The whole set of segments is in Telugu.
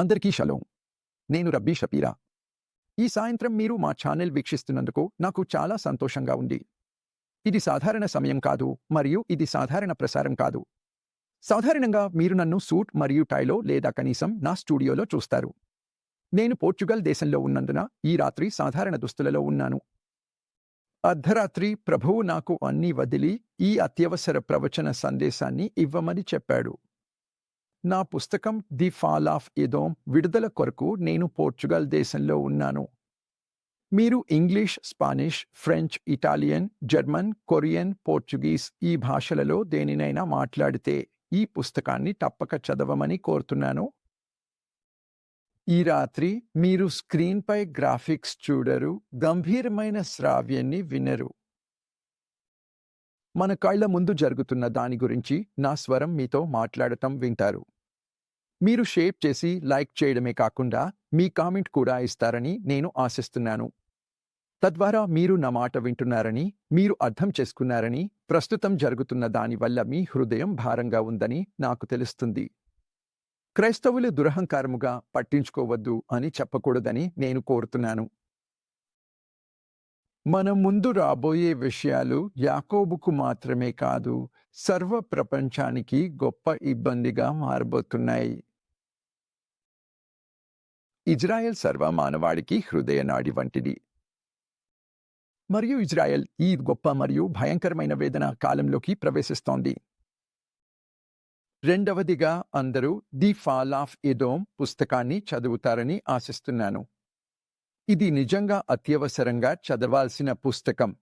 అందరికీ షలోం. నేను రబ్బీ షపీరా ఈ సాయంత్రం మీరు మా ఛానల్ వీక్షిస్తున్నందుకు నాకు చాలా సంతోషంగా ఉంది. ఇది సాధారణ సమయం కాదు మరియు ఇది సాధారణ ప్రసారం కాదు. సాధారణంగా మీరు నన్ను సూట్ మరియు టైలో లేదా కనీసం నా స్టూడియోలో చూస్తారు. నేను పోర్చుగల్ దేశంలో ఉన్నందున ఈ రాత్రి సాధారణ దుస్తులలో ఉన్నాను. అర్ధరాత్రి ప్రభువు నాకు అన్నీ వదిలి ఈ అత్యవసర ప్రవచన సందేశాన్ని ఇవ్వమని చెప్పాడు. నా పుస్తకం ది ఫాల్ ఆఫ్ ఎదోమ్ విడుదల కొరకు నేను పోర్చుగల్ దేశంలో ఉన్నాను. మీరు English Spanish French Italian German Korean Portuguese ఈ భాషలలో దేనినైనా మాట్లాడితే ఈ పుస్తకాన్ని తప్పక చదవమని కోరుతున్నాను. ఈ రాత్రి మీరు స్క్రీన్పై గ్రాఫిక్స్ చూడరు గంభీరమైన శ్రావ్యాన్ని వినరు. మన కళ్ళ ముందు జరుగుతున్న దాని గురించి నా స్వరం మీతో మాట్లాడటం వింటారు. మీరు షేప్ చేసి లైక్ చేయడమే కాకుండా మీ కామెంట్ కూడా ఇస్తారని నేను ఆశిస్తున్నాను. తద్వారా మీరు నా మాట వింటున్నారని మీరు అర్థం చేసుకున్నారని ప్రస్తుతం జరుగుతున్న దానివల్ల మీ హృదయం భారంగా ఉందని నాకు తెలుస్తుంది. క్రైస్తవులు దురహంకారముగా పట్టించుకోవద్దు అని చెప్పకూడదని నేను కోరుతున్నాను. మన ముందు రాబోయే విషయాలు యాకోబుకు మాత్రమే కాదు సర్వ ప్రపంచానికి గొప్ప ఇబ్బందిగా మారబోతున్నాయి. ఇజ్రాయెల్ సర్వ మానవాడికి హృదయనాడి వంటిది. మరియు ఇజ్రాయెల్ ఈ గొప్ప మరియు భయంకరమైన వేదన కాలంలోకి ప్రవేశిస్తోంది. రెండవదిగా అందరూ ది ఫాల్ ఆఫ్ ఎదోమ్ పుస్తకాన్ని చదువుతారని ఆశిస్తున్నాను. ఇది నిజంగా అత్యవసరంగా చదవాల్సిన పుస్తకం.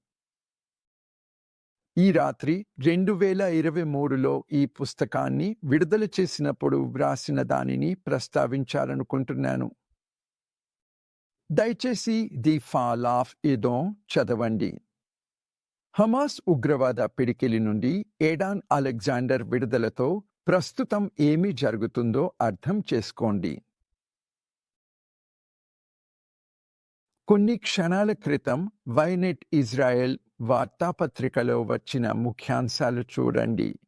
ఈ రాత్రి రెండు వేల ఇరవై మూడులో ఈ పుస్తకాన్ని విడుదల చేసినప్పుడు వ్రాసిన దానిని ప్రస్తావించాలనుకుంటున్నాను. దయచేసి ది ఫాల్ ఆఫ్ ఇదో చదవండి. హమాస్ ఉగ్రవాద పిడికిలి నుండి ఏడాన్ అలెగ్జాండర్ విడుదలతో ప్రస్తుతం ఏమి జరుగుతుందో అర్థం చేసుకోండి. కొన్ని క్షణాల క్రితం వైనెట్ ఇజ్రాయెల్ వార్తాపత్రికలో వచ్చిన ముఖ్యాంశాలు చూడండి.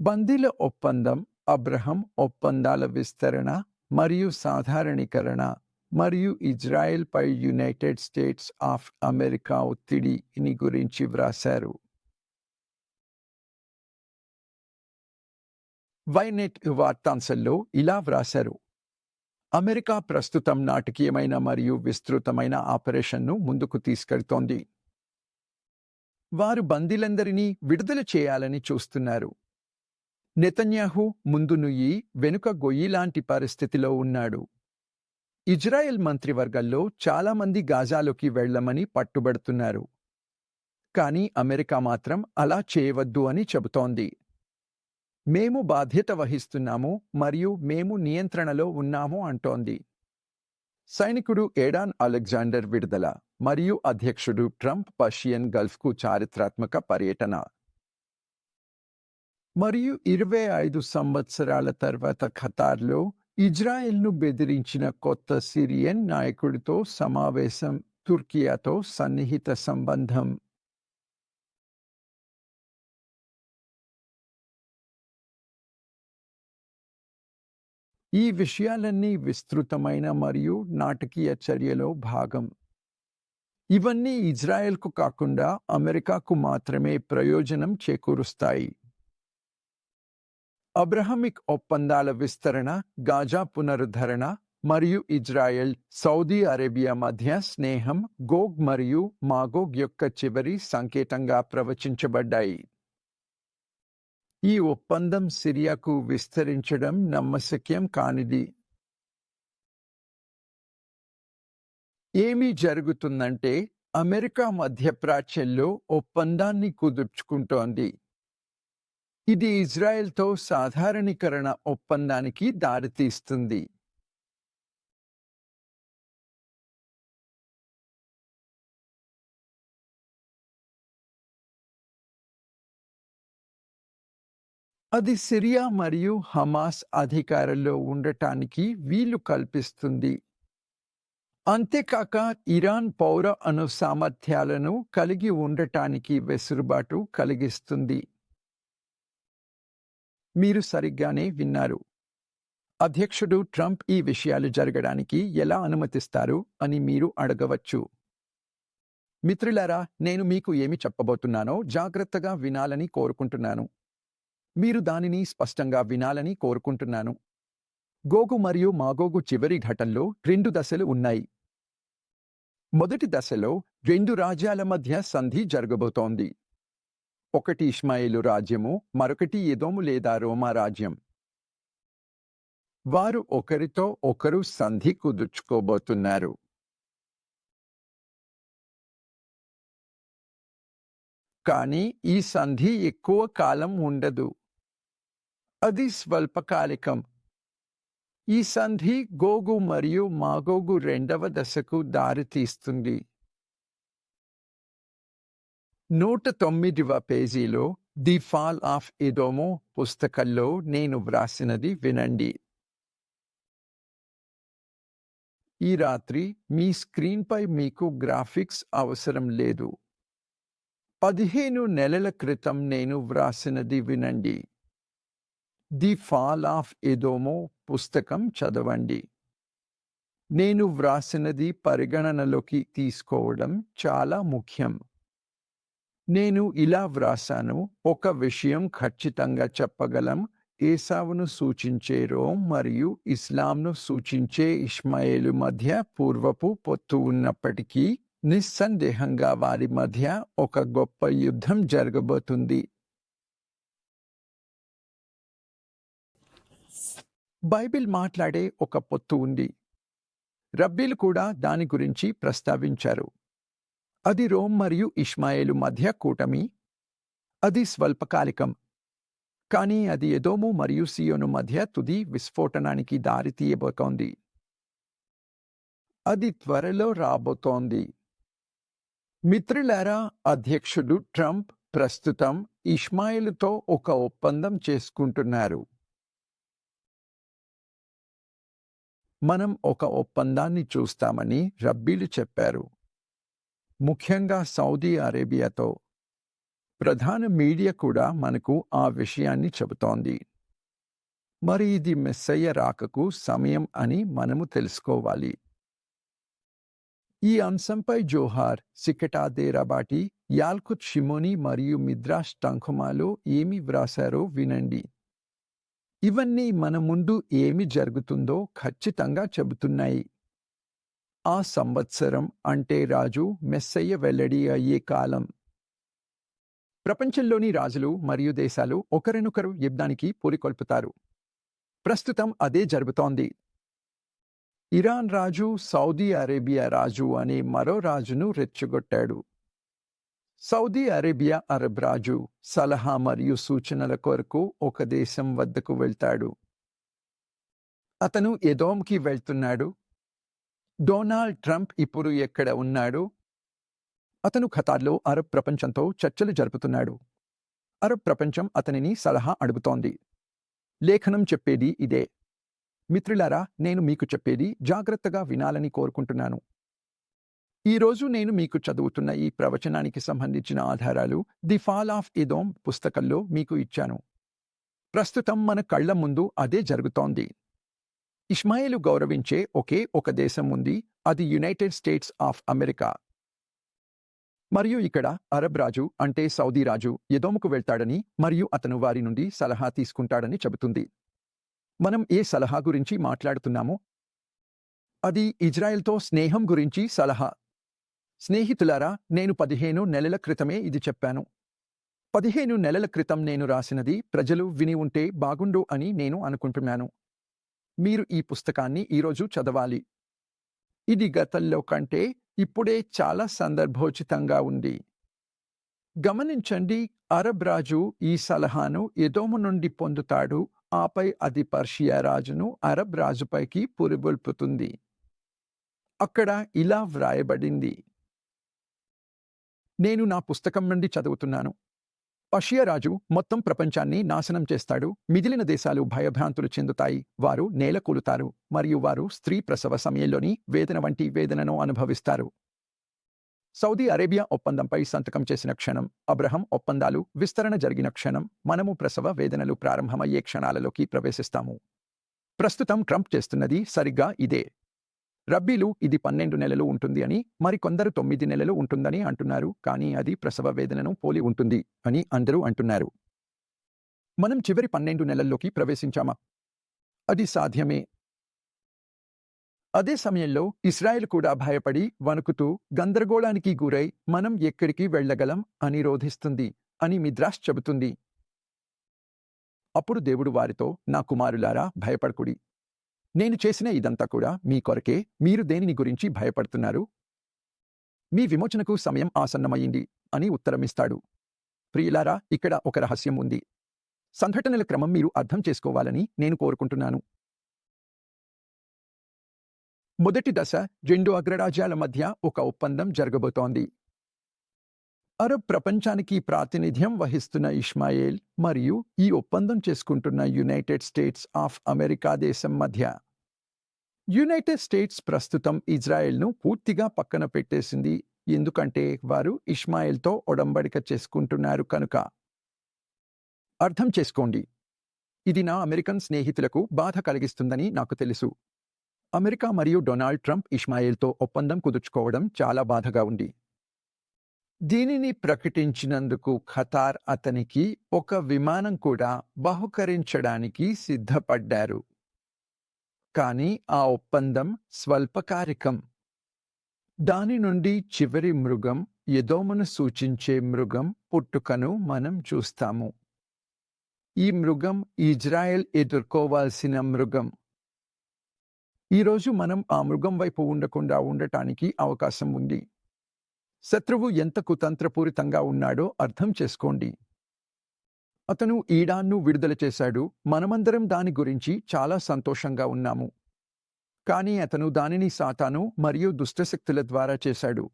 బందీల ఒప్పందం అబ్రహం ఒప్పందాల విస్తరణ మరియు సాధారణీకరణ మరియు ఇజ్రాయెల్పై యునైటెడ్ స్టేట్స్ ఆఫ్ అమెరికా ఒత్తిడిని గురించి వ్రాశారు. వైనెట్ వార్తాంశంలో ఇలా వ్రాశారు. అమెరికా ప్రస్తుతం నాటకీయమైన మరియు విస్తృతమైన ఆపరేషన్ను ముందుకు తీసుకెళ్తోంది. వారు బందీలందరినీ విడుదల చేయాలని చూస్తున్నారు. నెతన్యాహు ముందు నుయ్యి వెనుక గొయ్యిలాంటి పరిస్థితిలో ఉన్నాడు. ఇజ్రాయెల్ మంత్రివర్గంలో చాలామంది గాజాలోకి వెళ్ళమని పట్టుబడుతున్నారు. కానీ అమెరికా మాత్రం అలా చేయవద్దు అని చెబుతోంది. మేము బాధ్యత వహిస్తున్నాము మరియు మేము నియంత్రణలో ఉన్నాము అంటోంది. సైనికుడు ఏడాన్ అలెగ్జాండర్ విడుదల మరియు అధ్యక్షుడు ట్రంప్ పర్షియన్ గల్ఫ్కు చారిత్రాత్మక పర్యటన. మరియు ఇరవై ఐదు సంవత్సరాల తర్వాత ఖతార్లో ఇజ్రాయెల్ను బెదిరించిన కొత్త సిరియన్ నాయకుడితో సమావేశం తుర్కియాతో సన్నిహిత సంబంధం. ఈ విషయాలన్నీ విస్తృతమైన మరియు నాటకీయ చర్యలో భాగం. ఇవన్నీ ఇజ్రాయెల్కు కాకుండా అమెరికాకు మాత్రమే ప్రయోజనం చేకూరుస్తాయి. అబ్రహమిక్ ఒప్పందాల విస్తరణ గాజా పునరుద్ధరణ మరియు ఇజ్రాయెల్ సౌదీ అరేబియా మధ్య స్నేహం గోగ్ మరియు మాగోగ్ యొక్క చివరి సంకేతంగా ప్రవచించబడ్డాయి. ఈ ఒప్పందం సిరియాకు విస్తరించడం నమ్మశక్యం కానిది. ఏమి జరుగుతుందంటే అమెరికా మధ్యప్రాచ్యంలో ఒప్పందాన్ని కుదుర్చుకుంటోంది. ఇది ఇజ్రాయెల్తో సాధారణీకరణ ఒప్పందానికి దారితీస్తుంది. అది సిరియా మరియు హమాస్ అధికారంలో ఉండటానికి వీలు కల్పిస్తుంది. అంతేకాక ఇరాన్ పౌర అణు సామర్థ్యాలను కలిగి ఉండటానికి వెసులుబాటు కలిగిస్తుంది. మీరు సరిగ్గానే విన్నారు. అధ్యక్షుడు ట్రంప్ ఈ విషయాలు జరగడానికి ఎలా అనుమతిస్తారు అని మీరు అడగవచ్చు. మిత్రులారా నేను మీకు ఏమి చెప్పబోతున్నానో జాగ్రత్తగా వినాలని కోరుకుంటున్నాను. మీరు దానిని స్పష్టంగా వినాలని కోరుకుంటున్నాను. గోగు మరియు మాగోగు చివరి ఘటనలో రెండు దశలు ఉన్నాయి. మొదటి దశలో రెండు రాజ్యాల మధ్య సంధి జరగబోతోంది. ఒకటి ఇష్మాయిలు రాజ్యము మరొకటి ఎదోము లేదా రోమా రాజ్యం. వారు ఒకరితో ఒకరు సంధి కుదుర్చుకోబోతున్నారు. కానీ ఈ సంధి ఎక్కువ కాలం ఉండదు. అది స్వల్పకాలికం ఈ సంధి గోగు మరియు మాగోగు రెండవ దశకు దారితీస్తుంది నూట తొమ్మిదివ పేజీలో ది ఫాల్ ఆఫ్ ఇదోమో పుస్తకంలో నేను వ్రాసినది వినండి. ఈ రాత్రి మీ స్క్రీన్పై మీకు గ్రాఫిక్స్ అవసరం లేదు. పదిహేను నెలల క్రితం నేను వ్రాసినది వినండి. ది ఫాల్ ఆఫ్ ఎదోమో పుస్తకం చదవండి. నేను వ్రాసినది పరిగణనలోకి తీసుకోవడం చాలా ముఖ్యం. నేను ఇలా వ్రాసాను ఒక విషయం ఖచ్చితంగా చెప్పగలం. ఏసావును సూచించే రోమ్ మరియు ఇస్లాంను సూచించే ఇష్మాయిలు మధ్య పూర్వపు పొత్తు ఉన్నప్పటికీ నిస్సందేహంగా వారి మధ్య ఒక గొప్ప యుద్ధం జరగబోతుంది. బైబిల్ మాట్లాడే ఒక పొత్తు ఉంది. రబ్బీలు కూడా దాని గురించి ప్రస్తావించారు. అది రోమ్ మరియు ఇష్మాయేలు మధ్య కూటమి. అది స్వల్పకాలికం. కానీ అది ఎదోము మరియు సియోను మధ్య తుది విస్ఫోటనానికి దారితీయబోతోంది అది త్వరలో రాబోతోంది. మిత్రులారా అధ్యక్షుడు ట్రంప్ ప్రస్తుతం ఇష్మాయిలుతో ఒక ఒప్పందం చేసుకుంటున్నారు. మనం ఒక ఒప్పందాన్ని చూస్తామని రబ్బీలు చెప్పారు. ముఖ్యంగా సౌదీ అరేబియాతో ప్రధాన మీడియా కూడా మనకు ఆ విషయాన్ని చెబుతోంది. మరి ఇది మెస్సయ్య రాకకు సమయం అని మనము తెలుసుకోవాలి. ఈ అంశంపై జోహార్ సికెటా దేరాబాటి యాల్కుత్ షిమోని మరియు మిద్రాష్ టంకుమాలో ఏమి వ్రాశారో వినండి. ఇవన్నీ మన ముందు ఏమి జరుగుతుందో ఖచ్చితంగా చెబుతున్నాయి. ఆ సంవత్సరం అంటే రాజు మెస్సయ్య వెల్లడి అయ్యే కాలం. ప్రపంచంలోని రాజులు మరియు దేశాలు ఒకరినొకరు యుద్ధానికి పూరికొల్పుతారు. ప్రస్తుతం అదే జరుగుతోంది. ఇరాన్ రాజు సౌదీ అరేబియా రాజు అనే మరో రాజును రెచ్చగొట్టాడు. సౌదీ అరేబియా అరబ్ రాజు సలహా మరియు సూచనల కొరకు ఒక దేశం వద్దకు వెళ్తాడు. అతను ఎదోమ్కి వెళ్తున్నాడు. డొనాల్డ్ ట్రంప్ ఇప్పుడు ఎక్కడ ఉన్నాడు? అతను ఖతార్లో అరబ్ ప్రపంచంతో చర్చలు జరుపుతున్నాడు. అరబ్ ప్రపంచం అతనిని సలహా అడుగుతోంది. లేఖనం చెప్పేది ఇదే. మిత్రులారా నేను మీకు చెప్పేది జాగ్రత్తగా వినాలని కోరుకుంటున్నాను. ఈరోజు నేను మీకు చదువుతున్న ఈ ప్రవచనానికి సంబంధించిన ఆధారాలు ది ఫాల్ ఆఫ్ ఇదోమ్ పుస్తకంలో మీకు ఇచ్చాను. ప్రస్తుతం మన కళ్ళ ముందు అదే జరుగుతోంది. ఇష్మాయిలు గౌరవించే ఒకే ఒక దేశం ఉంది అది యునైటెడ్ స్టేట్స్ ఆఫ్ అమెరికా. మరియు ఇక్కడ అరబ్ రాజు అంటే సౌదీ రాజు ఎదోముకు వెళ్తాడని మరియు అతను వారి నుండి సలహా తీసుకుంటాడని చెబుతుంది. మనం ఏ సలహా గురించి మాట్లాడుతున్నామో? అది ఇజ్రాయెల్తో స్నేహం గురించి సలహా. స్నేహితులారా నేను పదిహేను నెలల క్రితమే ఇది చెప్పాను. పదిహేను నెలల క్రితం నేను రాసినది ప్రజలు విని ఉంటే బాగుండు అని నేను అనుకుంటున్నాను. మీరు ఈ పుస్తకాన్ని ఈరోజు చదవాలి. ఇది గతంలో కంటే ఇప్పుడే చాలా సందర్భోచితంగా ఉంది. గమనించండి అరబ్ రాజు ఈ సలహాను ఎదోము నుండి పొందుతాడు ఆపై అది పర్షియా రాజును అరబ్ రాజుపైకి పురిబొల్పుతుంది అక్కడ ఇలా వ్రాయబడింది. నేను నా పుస్తకం నుండి చదువుతున్నాను. పషియా రాజు మొత్తం ప్రపంచాన్ని నాశనం చేస్తాడు. మిగిలిన దేశాలు భయభ్రాంతులు చెందుతాయి. వారు నేలకూలుతారు మరియు వారు స్త్రీ ప్రసవ సమయంలోని వేదన వంటి వేదనను అనుభవిస్తారు. సౌదీ అరేబియా ఒప్పందంపై సంతకం చేసిన క్షణం అబ్రహం ఒప్పందాలు విస్తరణ జరిగిన క్షణం మనము ప్రసవ వేదనలు ప్రారంభమయ్యే క్షణాలలోకి ప్రవేశిస్తాము. ప్రస్తుతం ట్రంప్ చేస్తున్నది సరిగ్గా ఇదే. రబ్బీలు ఇది పన్నెండు నెలలు ఉంటుంది అని మరికొందరు తొమ్మిది నెలలు ఉంటుందని అంటున్నారు కానీ అది ప్రసవ వేదనను పోలి ఉంటుంది అని అందరూ అంటున్నారు. మనం చివరి పన్నెండు నెలల్లోకి ప్రవేశించామా? అది సాధ్యమే. అదే సమయంలో ఇస్రాయెల్ కూడా భయపడి వణుకుతూ గందరగోళానికి గురై మనం ఎక్కడికి వెళ్ళగలం అని రోధిస్తుంది అని మిద్రాస్ చెబుతుంది. అప్పుడు దేవుడు వారితో నా కుమారులారా భయపడకుడి. నేను చేసిన ఇదంతా కూడా మీ కొరకే మీరు దేనిని గురించి భయపడుతున్నారు? మీ విమోచనకు సమయం ఆసన్నమయ్యింది అని ఉత్తరమిస్తాడు. ప్రియులారా ఇక్కడ ఒక రహస్యం ఉంది. సంఘటనల క్రమం మీరు అర్థం చేసుకోవాలని నేను కోరుకుంటున్నాను. మొదటి దశ రెండు అగ్రరాజ్యాల మధ్య ఒక ఒప్పందం జరగబోతోంది. అరబ్ ప్రపంచానికి ప్రాతినిధ్యం వహిస్తున్న ఇస్మాయిల్ మరియు ఈ ఒప్పందం చేసుకుంటున్న యునైటెడ్ స్టేట్స్ ఆఫ్ అమెరికా దేశం మధ్య. యునైటెడ్ స్టేట్స్ ప్రస్తుతం ఇజ్రాయెల్ను పూర్తిగా పక్కన పెట్టేసింది. ఎందుకంటే వారు ఇస్మాయిల్తో ఒడంబడిక చేసుకుంటున్నారు కనుక. అర్థం చేసుకోండి. ఇది నా అమెరికన్ స్నేహితులకు బాధ కలిగిస్తుందని నాకు తెలుసు. అమెరికా మరియు డొనాల్డ్ ట్రంప్ ఇస్మాయిల్తో ఒప్పందం కుదుర్చుకోవడం చాలా బాధగా ఉంది. దీనిని ప్రకటించినందుకు ఖతార్ అతనికి ఒక విమానం కూడా బహుకరించడానికి సిద్ధపడ్డారు. కానీ ఆ ఒప్పందం స్వల్పకారికం దాని నుండి చివరి మృగం యదోమను సూచించే మృగం పుట్టుకను మనం చూస్తాము. ఈ మృగం ఇజ్రాయెల్ ఎదుర్కోవాల్సిన మృగం. ఈరోజు మనం ఆ మృగం వైపు ఉండకుండా ఉండటానికి అవకాశం ఉంది. శత్రువు ఎంత కుతంత్రపూరితంగా ఉన్నాడో అర్థం చేసుకోండి. అతను ఈడాన్ను విడుదల చేశాడు. మనమందరం దాని గురించి చాలా సంతోషంగా ఉన్నాము. కానీ అతను దానిని సాతాను మరియు దుష్టశక్తుల ద్వారా చేశాడు.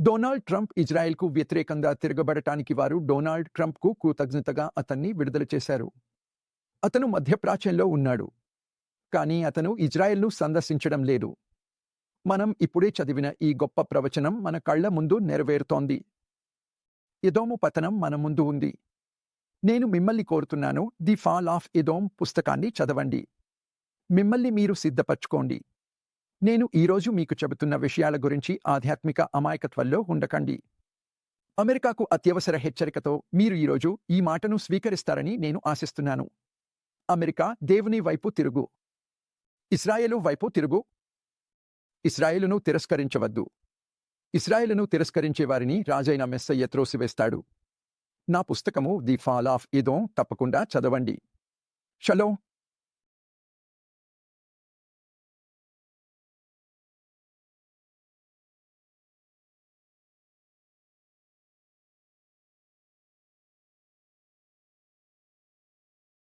డొనాల్డ్ ట్రంప్ ఇజ్రాయెల్కు వ్యతిరేకంగా తిరగబడటానికి వారు డొనాల్డ్ ట్రంప్కు కృతజ్ఞతగా అతన్ని విడుదల చేశారు. అతను మధ్యప్రాచ్యంలో ఉన్నాడు. కానీ అతను ఇజ్రాయెల్ను సందర్శించడం లేదు. మనం ఇప్పుడే చదివిన ఈ గొప్ప ప్రవచనం మన కళ్ళ ముందు నెరవేరుతోంది. ఎదోము పతనం మన ముందు ఉంది. నేను మిమ్మల్ని కోరుతున్నాను ది ఫాల్ ఆఫ్ ఎదోమ్ పుస్తకాన్ని చదవండి. మిమ్మల్ని మీరు సిద్ధపరచుకోండి. నేను ఈరోజు మీకు చెబుతున్న విషయాల గురించి ఆధ్యాత్మిక అమాయకత్వంలో ఉండకండి. అమెరికాకు అత్యవసర హెచ్చరికతో మీరు ఈరోజు ఈ మాటను స్వీకరిస్తారని నేను ఆశిస్తున్నాను. అమెరికా దేవుని వైపు తిరుగు. ఇస్రాయేలు వైపు తిరుగు. ఇస్రాయేలును తిరస్కరించవద్దు. ఇస్రాయేలును తిరస్కరించే వారిని రాజైన మెస్సయ్య త్రోసివేస్తాడు నా పుస్తకము ది ఫాల్ ఆఫ్ ఇదో తప్పకుండా చదవండి. షలో